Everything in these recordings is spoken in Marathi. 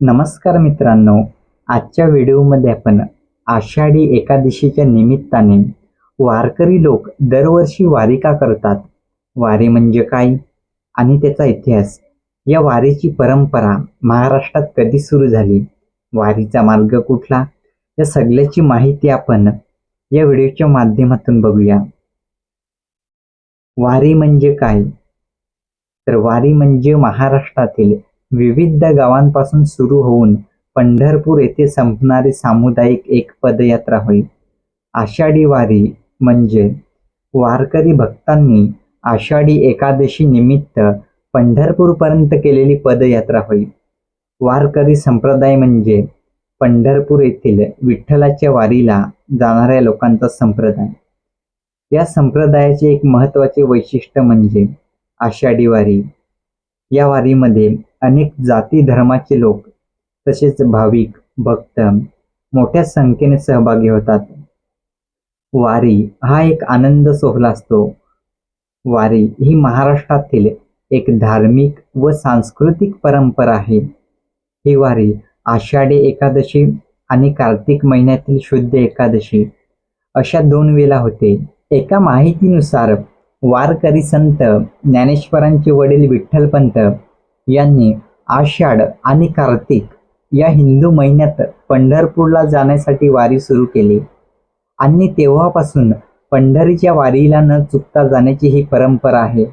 नमस्कार मित्रांनो आजच्या व्हिडिओमध्ये आपण आषाढी एकादशीच्या निमित्ताने वारकरी लोक दरवर्षी वारी का करतात? वारी म्हणजे काय? आणि त्याचा इतिहास. या वारीची परंपरा महाराष्ट्रात कधी सुरू झाली? वारीचा मार्ग कुठला? या सगळ्याची माहिती आपण या व्हिडिओच्या माध्यमातून बघूया. वारी म्हणजे काय? तर वारी म्हणजे महाराष्ट्रातील विविध गावांपासून सुरू होऊन पंढरपूर येथे संपणारी सामुदायिक एक पदयात्रा होय आषाढी वारी म्हणजे वारकरी भक्तांनी आषाढी एकादशी निमित्त पंढरपूरपर्यंत केलेली पदयात्रा होय वारकरी संप्रदाय म्हणजे पंढरपूर येथील विठ्ठलाच्या वारीला जाणाऱ्या लोकांचा संप्रदाय. या संप्रदायाचे एक महत्त्वाचे वैशिष्ट्य म्हणजे आषाढी वारी. या वारीमध्ये अनेक जाती धर्माचे लोक तसेच भाविक भक्त मोठ्या संख्येने सहभागी होतात. वारी हा एक आनंद सोहळा असतो. वारी ही महाराष्ट्रातील एक धार्मिक व सांस्कृतिक परंपरा आहे. ही वारी आषाढी एकादशी आणि कार्तिक महिन्यातील शुद्ध एकादशी अशा दोन वेळा होते. एका माहितीनुसार वारकरी संत ज्ञानेश्वरांचे वडील विठ्ठलपंत यांनी आषाढ आणि कार्तिक या हिंदू महिन्यात पंढरपूरला जाण्यासाठी वारी सुरू केली. आणि तेव्हापासून पंढरीच्या वारीला न चुकता जाण्याची ही परंपरा आहे.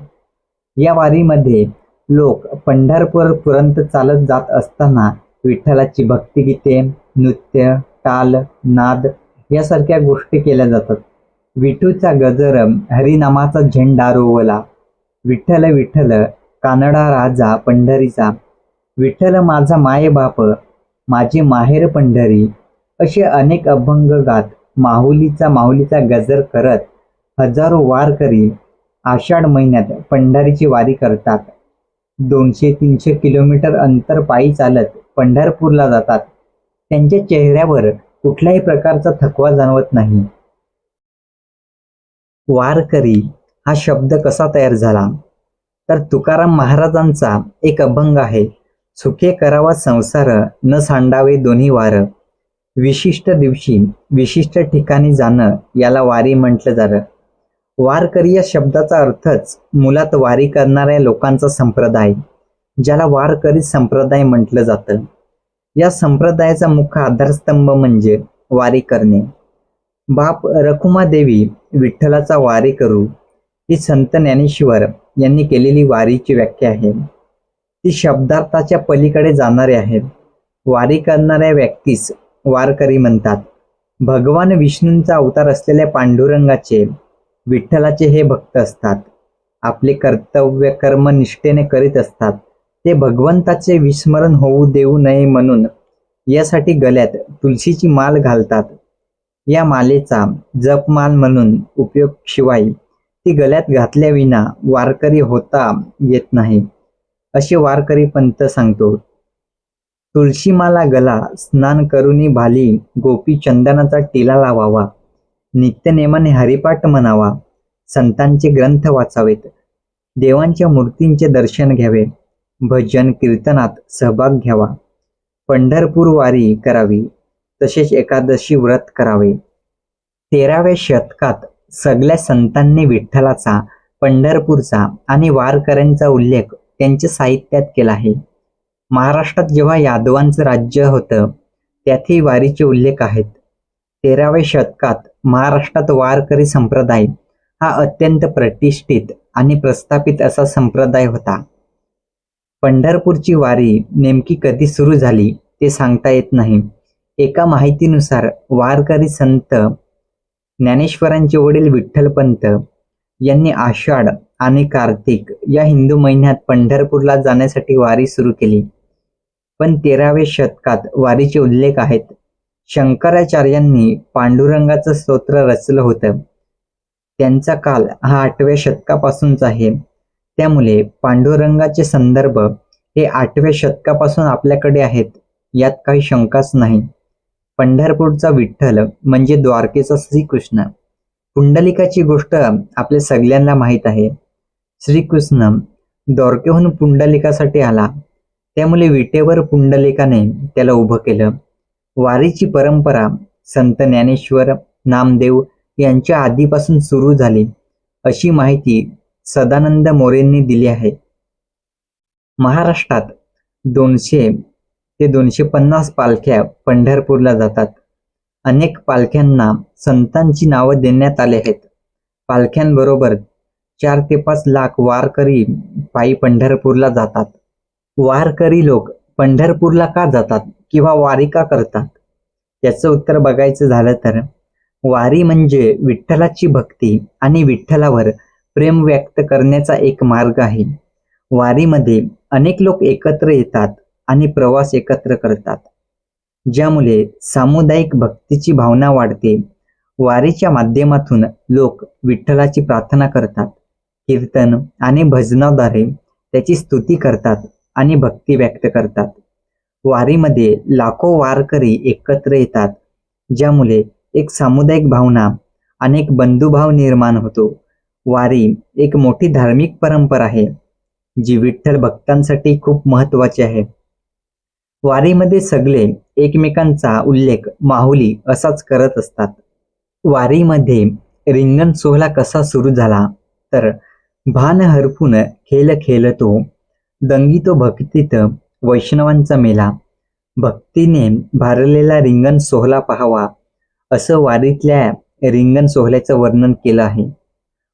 या वारीमध्ये लोक पंढरपूरपर्यंत चालत जात असताना विठ्ठलाची भक्तिगीते नृत्य टाल नाद यासारख्या गोष्टी केल्या जातात. विठूचा गजर हरिनामाचा झेंडा रोवला. विठ्ठल विठ्ठल कानडा राजा पंढरीचा विठ्ठल माझा मायबाप माझी माझे माहेर पंढरी असे अनेक अभंग गात माहुलीचा माहुलीचा गजर करत हजारो वारकरी आषाढ महिन्यात पंढरीची वारी करतात. दोनशे तीनशे किलोमीटर अंतर पायी चालत पंढरपूरला जातात. त्यांच्या चेहऱ्यावर कुठल्याही प्रकारचा थकवा जाणवत नाही. वारकरी हा शब्द कसा तयार झाला? तर तुकाराम महाराजांचा एक अभंग आहे. सुखे करावा संसार न सांडावे दोन्ही वार. विशिष्ट दिवशी विशिष्ट ठिकाणी जाणं याला वारी म्हटलं जातं वारकरी या शब्दाचा अर्थच मुलात वारी करणाऱ्या लोकांचा संप्रदाय ज्याला वारकरी संप्रदाय म्हटलं जातं. या संप्रदायाचा मुख्य आधारस्तंभ म्हणजे वारी करणे. बाप रखुमा देवी विठ्ठलाचा वारी करू ही संत ज्ञानेश्वर यांनी केलेली वारीची व्याख्या आहे. ती शब्दार्थाच्या पलीकडे जाणारे आहे वारी करणाऱ्या व्यक्तीस वारकरी म्हणतात. भगवान विष्णूंचा अवतार असलेल्या पांडुरंगाचे विठ्ठलाचे हे भक्त असतात. आपले कर्तव्य कर्म निष्ठेने करीत असतात. ते भगवंताचे विस्मरण होऊ देऊ नये म्हणून यासाठी गल्यात तुलसीची माल घालतात. या मालेचा जपमाल म्हणून उपयोग शिवाय ती गळ्यात घातल्याविना वारकरी होता येत नाही. असे वारकरी पंत सांगतो तुळशीमाला गला स्नान करुनी भाली गोपी चंदनाचा टिला लावावा. नित्यनेमाने हरिपाठ म्हणावा. संतांचे ग्रंथ वाचावेत. देवांच्या मूर्तींचे दर्शन घ्यावे. भजन कीर्तनात सहभाग घ्यावा. पंढरपूर वारी करावी. तसेच एकादशी व्रत करावे. तेराव्या शतकात सगळ्या संतांनी विठ्ठलाचा पंढरपूरचा आणि वारकऱ्यांचा उल्लेख त्यांच्या साहित्यात केला आहे. महाराष्ट्रात जेव्हा यादवांचं राज्य होतं त्यातही वारीचे उल्लेख आहेत. तेराव्या शतकात महाराष्ट्रात वारकरी संप्रदाय हा अत्यंत प्रतिष्ठित आणि प्रस्थापित असा संप्रदाय होता. पंढरपूरची वारी नेमकी कधी सुरू झाली ते सांगता येत नाही. एका माहितीनुसार वारकरी संत ज्ञानेश्वरांचे वडील विठ्ठलपंत यांनी आषाढ आणि कार्तिक या हिंदू महिन्यात पंढरपूरला जाण्यासाठी वारी सुरू केली. पण तेराव्या शतकात वारीचे उल्लेख आहेत. शंकराचार्यांनी पांडुरंगाचं स्तोत्र रचलं होतं. त्यांचा काल हा आठव्या शतकापासूनचा आहे. त्यामुळे पांडुरंगाचे संदर्भ हे आठव्या शतकापासून आपल्याकडे आहेत यात काही शंकाच नाही. पंढरपूरचा विठ्ठल म्हणजे द्वारकेचा श्रीकृष्ण. पुंडलिकाची गोष्ट आपल्या सगळ्यांना माहीत आहे. श्रीकृष्ण द्वारकेहून पुंडलिकासाठी आला. त्यामुळे विटेवर पुंडलिकाने त्याला उभं केलं. वारीची परंपरा संत ज्ञानेश्वर नामदेव यांच्या आधीपासून सुरू झाली. अशी माहिती सदानंद मोरेंनी दिली आहे. महाराष्ट्रात दोनशे ते दोनशे पन्नास पालख्या पंढरपूरला जातात. अनेक पालख्यांना संतांची नावं देण्यात आले आहेत. पालख्यांबरोबर चार ते पाच लाख वारकरी पायी पंढरपूरला जातात. वारकरी लोक पंढरपूरला का जातात किंवा वारी का करतात? याचं उत्तर बघायचं झालं तर वारी म्हणजे विठ्ठलाची भक्ती आणि विठ्ठलावर प्रेम व्यक्त करण्याचा एक मार्ग आहे. वारीमध्ये अनेक लोक एकत्र येतात आणि प्रवास एकत्र करतात. ज्यामुळे सामुदायिक भक्तीची भावना वाढते. वारीच्या माध्यमातून लोक विठ्ठलाची प्रार्थना करतात कीर्तन आणि भजनाद्वारे त्याची स्तुती करतात आणि भक्ती व्यक्त करतात. वारीमध्ये लाखो वारकरी एकत्र येतात ज्यामुळे एक सामुदायिक भावना अनेक बंधुभाव निर्माण होतो. वारी एक मोठी धार्मिक परंपरा आहे जी विठ्ठल भक्तांसाठी खूप महत्वाची आहे. वारीमध्ये सगळे एकमेकांचा उल्लेख माहुली असाच करत असतात. वारीमध्ये रिंगण सोहळा कसा सुरू झाला? तर भान हरपून खेळ खेळतो दंगीतो भक्तीत वैष्णवांचा मेला. भक्तीने भारलेला रिंगण सोहळा पाहावा असं वारीतल्या रिंगण सोहळ्याचं वर्णन केलं आहे.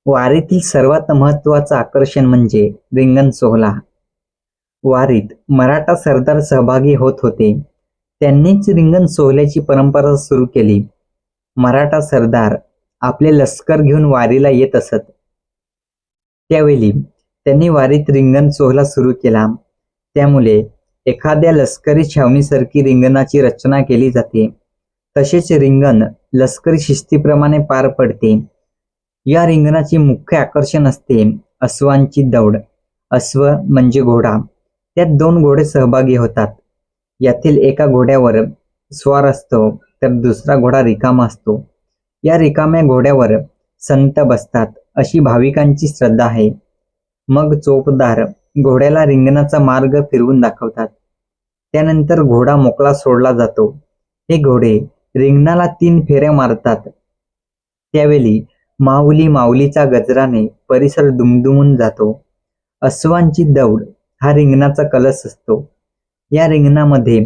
वारीतील सर्वात महत्वाचं आकर्षण म्हणजे रिंगण सोहळा. वारीत मराठा सरदार सहभागी होत होते. त्यांनीच रिंगण सोहल्याची परंपरा सुरू केली. मराठा सरदार आपले लष्कर घेऊन वारीला येत असत. त्यावेळी त्यांनी वारीत रिंगण सोहळा सुरू केला. त्यामुळे एखाद्या लष्करी छावणीसारखी रिंगणाची रचना केली जाते. तसेच रिंगण लष्करी शिस्तीप्रमाणे पार पडते. या रिंगणाचे मुख्य आकर्षण असते अश्वांची दौड. अश्व म्हणजे घोडा. त्यात दोन घोडे सहभागी होतात. यातील एका घोड्यावर स्वार असतो तर दुसरा घोडा रिकामा असतो. या रिकाम्या घोड्यावर संत बसतात अशी भाविकांची श्रद्धा आहे. मग चोपदार घोड्याला रिंगणाचा मार्ग फिरवून दाखवतात. त्यानंतर घोडा मोकळा सोडला जातो. हे घोडे रिंगणाला तीन फेऱ्या मारतात. त्यावेळी माऊली माऊलीचा गजराने परिसर दुमदुमून जातो. अस्वांची दौड हा रिंगणाचा कलश असतो. या रिंगणामध्ये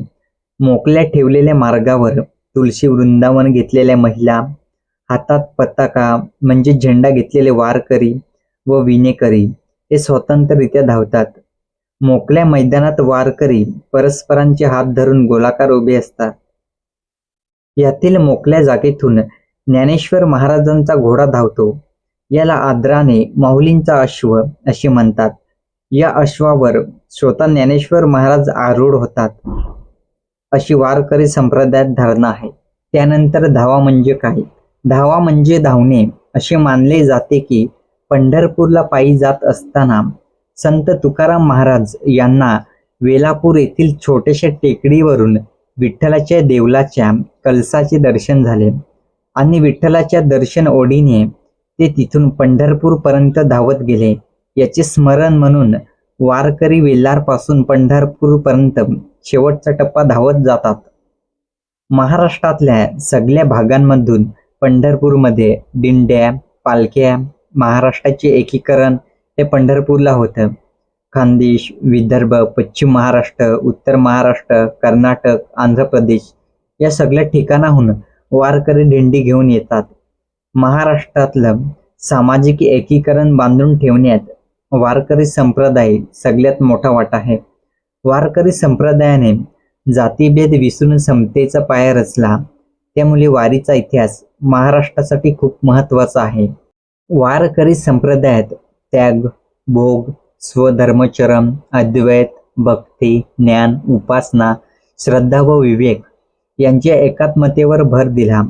मोकल्या ठेवलेल्या मार्गावर तुळशी वृंदावन घेतलेल्या महिला हातात पताका म्हणजे झेंडा घेतलेले वारकरी व विनेकरी हे स्वतंत्ररित्या धावतात. मोकल्या मैदानात वारकरी परस्परांचे हात धरून गोलाकार उभे असतात. यातील मोकल्या जागेतून ज्ञानेश्वर महाराजांचा घोडा धावतो. याला आदराने माऊलींचा अश्व असे म्हणतात. या अश्वावर स्वतः ज्ञानेश्वर महाराज आरूढ होतात. अशी वारकरी संप्रदायात धारणा आहे. त्यानंतर धावा म्हणजे काय? धावा म्हणजे धावणे असे मानले जाते की पंढरपूरला पायी जात असताना संत तुकाराम महाराज यांना वेलापूर येथील छोट्याशा टेकडीवरून विठ्ठलाच्या देवलाच्या कलसाचे दर्शन झाले आणि विठ्ठलाच्या दर्शन ओढीने ते तिथून पंढरपूरपर्यंत धावत गेले. याचे स्मरण म्हणून वारकरी वेल्लारपासून पंढरपूरपर्यंत शेवटचा टप्पा धावत जातात. महाराष्ट्रातल्या सगळ्या भागांमधून पंढरपूरमध्ये दिंड्या पालख्या महाराष्ट्राचे एकीकरण हे पंढरपूरला होतं. खानदेश विदर्भ पश्चिम महाराष्ट्र उत्तर महाराष्ट्र कर्नाटक आंध्र प्रदेश या सगळ्या ठिकाणाहून वारकरी दिंडी घेऊन येतात. महाराष्ट्रातलं सामाजिक एकीकरण बांधून ठेवण्यात वारकरी संप्रदाय सगळ्यात मोठा वाटा आहे. वारकरी संप्रदायाने जातीभेद विसरून समतेचा पाया रचला. त्यामुळे वारीचा इतिहास महाराष्ट्रासाठी खूप महत्त्वाचा आहे. वारकरी संप्रदायात त्याग भोग स्वधर्मचरम अद्वैत भक्ती ज्ञान उपासना श्रद्धा व विवेक यांच्या एकात्मतेवर भर दिला.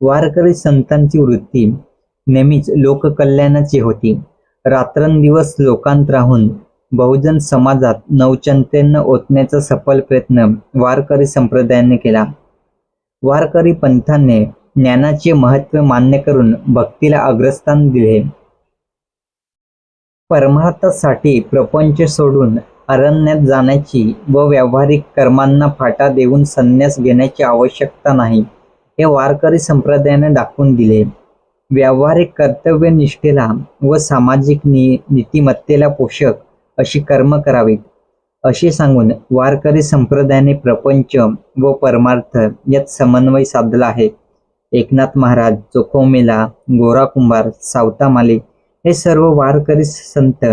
वारकरी संतांची वृत्ती नेहमीच लोककल्याणाची होती. रात्रंदिवस लोकांत राहून बहुजन समाजात नवचंतेनं ओतण्याचा सफल प्रयत्न वारकरी संप्रदायाने केला. वारकरी पंथाने ज्ञानाचे महत्त्व मान्य करून भक्तीला अग्रस्थान दिले. परमार्थासाठी प्रपंच सोडून अरण्यात जाण्याची व व्यावहारिक कर्मांना फाटा देऊन संन्यास घेण्याची आवश्यकता नाही हे वारकरी संप्रदायाने दाखवून दिले. व्यावहारिक कर्तव्यनिष्ठेला व सामाजिक नि नीतिमत्तेला पोषक अशी कर्म करावीत असे सांगून वारकरी संप्रदायाने प्रपंच व परमार्थ यात समन्वय साधला आहे. एकनाथ महाराज चोखोमेला गोरा कुंभार सावतामाले हे सर्व वारकरी संत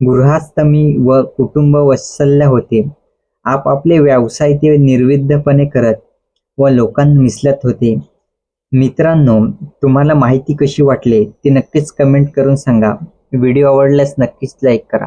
गृहास्तमी व कुटुंब वत्सल्य होते. आपापले व्यवसाय ते निर्विद्धपणे करत व लोकांना मिसलत होते. मित्रांनो तुम्हाला माहिती कशी वाटली ते नक्कीच कमेंट करून सांगा. व्हिडिओ आवडल्यास नक्कीच लाईक करा.